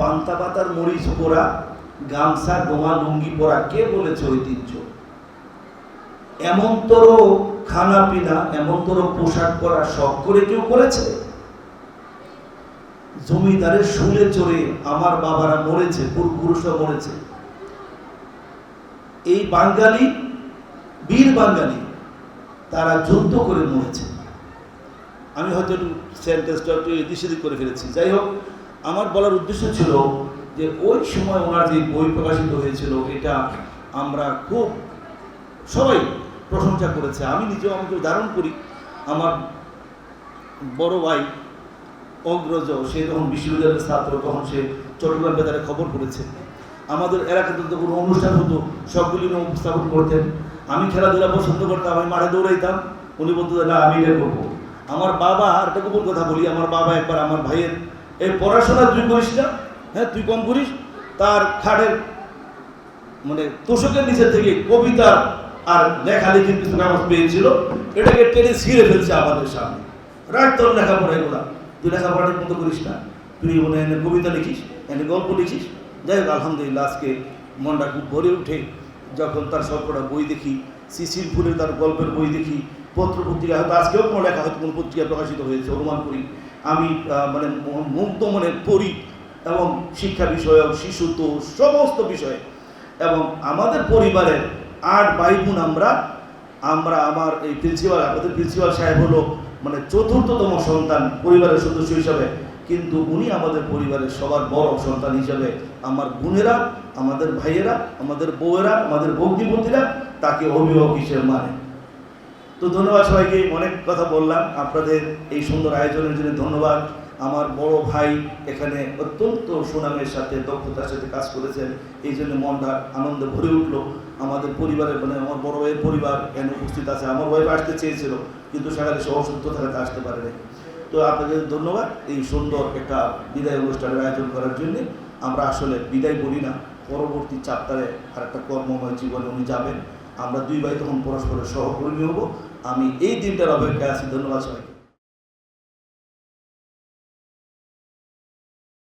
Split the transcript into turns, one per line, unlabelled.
পান্তা পাতার মরিচ পোড়া, গামছা ডোমা লুঙ্গি পরা কে বলেছে ঐতিহ্য? এমনতর খানা পিনা, এমনতর পোশাক পরা শখ করে কেউ করেছে? জমিদারের শুলে চড়ে আমার বাবারা মরেছে, পূর্বপুরুষরা মরেছে। এই বাঙালি, বীর বাঙালি, তারা যুদ্ধ করে মরেছে। আমি হয়তো একটু সেন্টেন্সটা একটু এদিক করে ফেলেছি। যাই হোক আমার বলার উদ্দেশ্য ছিল যে ওই সময় ওনার যে বই প্রকাশিত হয়েছিল, এটা আমরা খুব, সবাই প্রশংসা করেছে। আমি নিজেও আমাকে উদাহরণ করি, আমার বড় ভাই অগ্রজ, সে যখন বিশ্ববিদ্যালয়ের ছাত্র, তখন সে চট্টগ্রাম বেতারে খবর করেছে আমাদের এলাকাতে তো কোনো অনুষ্ঠান হতো, সবগুলি উপস্থাপন করতেন। আমি খেলাধুলা পছন্দ করতাম, আমি মাঠে দৌড়াইতাম। উনি বলতো না, আমি এটা করব। আমার বাবা, আর একটা গোপন কথা বলি, আমার বাবা একবার আমার ভাইয়ের এই পড়াশোনা তুই করিস না? হ্যাঁ তুই কম করিস? তার খাটের মানে তোষকের নিচে থেকে কবিতা আর লেখালেখির কিছু কাগজ পেয়েছিল। এটাকে টেনে ছিঁড়ে ফেলছে আমাদের সামনে। রাখ তোর লেখাপড়া এগুলা। তুই লেখাপড়া ঠিক মতো করিস না। তুই মনে এনে কবিতা লিখিস, এনে গল্প লিখিস। যাই হোক, আলহামদুলিল্লাহ, আজকে মনটা খুব ভরে ওঠে যখন তার সবকটা বই দেখি, শিশির ফুলের তার গল্পের বই দেখি পত্র পত্রিকা হয়তো আজকেও কোনো লেখা, হয়তো কোনো পত্রিকা প্রকাশিত হয়েছে, অনুমান করি। আমি মানে মুক্ত মনে পড়ি এবং শিক্ষা বিষয়ক শিশুত্ব সমস্ত বিষয়ে। এবং আমাদের পরিবারের আট ভাই বোন আমরা আমরা আমার এই প্রিন্সিপাল, আমাদের প্রিন্সিপাল সাহেব হলো মানে চতুর্থতম সন্তান পরিবারের সদস্য হিসাবে। কিন্তু উনি আমাদের পরিবারের সবার বড় সন্তান হিসাবে। আমার বোনেরা, আমাদের ভাইয়েরা, আমাদের বউয়েরা, আমাদের ভগ্নিপতিরা তাকে অভিভাবক হিসেবে মানে। তো ধন্যবাদ সবাইকে, অনেক কথা বললাম। আপনাদের এই সুন্দর আয়োজনের জন্য ধন্যবাদ। আমার বড় ভাই এখানে অত্যন্ত সুনামের সাথে, দক্ষতার সাথে কাজ করেছেন। এই জন্য মনটা আনন্দে ভরে উঠল। আমাদের পরিবারের মানে আমার বড় ভাইয়ের পরিবার এখানে উপস্থিত আছে। আমার ওয়াইফ আসতে চেয়েছিল, কিন্তু সেখানে সে অসুস্থ থাকাতে আসতে পারেনি। তো আপনাদের ধন্যবাদ এই সুন্দর একটা বিদায় অনুষ্ঠানের আয়োজন করার জন্য। আমরা আসলে বিদায় বলি না, পরবর্তী চাপ্টারে আর একটা কর্মময় জীবনে উনি যাবেন। আমরা দুই ভাই তখন পরস্পরের সহকর্মী হব। আমি এই দিনটার অপেক্ষায় আছি। ধন্যবাদ সবাইকে।